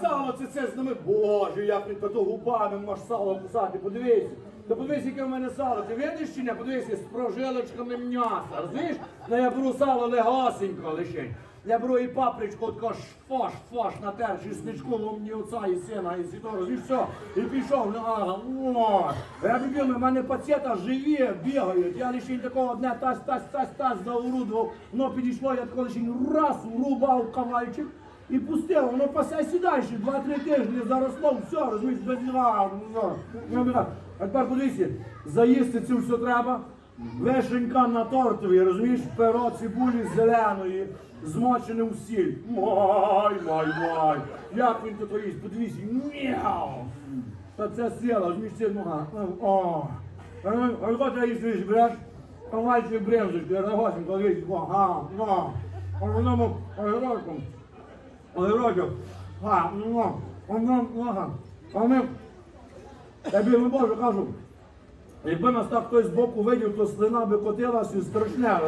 сало це це з ними. Боже, як він то губами може сало кусати. Подивися. Та подивись, яке в мене сало. Ти видиш чи не? Подивися, з прожилочками м'яса. Розумієш? Ну я беру сало легасенько лишень. Я беру і папричку, тако шфош, фош натер, чесничку, ломні оца і сина, і сіто, розумієш, все. І пішов, ну, ага, о. Я любив, у мене пацієнта живі, бігають. Я лишень такого одне тась, тась, тась, тась заурудував. Воно підійшло, я такого лишень раз врубав кавальчик. І пустив, воно пасе сідає ще два-три тижні заросло, все, розумієш, без нього. А тепер подивіться, заїсти цю все треба. Вишенька на тортові, розумієш, перо цибулі зеленої, змочене в сіль. Май, май, май. Як він тут їсть, подивіться, мяу. Та це сила, розумієш, це нога. О. А його треба їсти, береш, кавальчик бревзочку, я загосим, коли їсть, о, га, о. А воно огірочком. Огірочок. Га, ну, воно, ага. А ми, я бігу Боже кажу, якби нас так хтось збоку видів, то слина би котилась і страшне?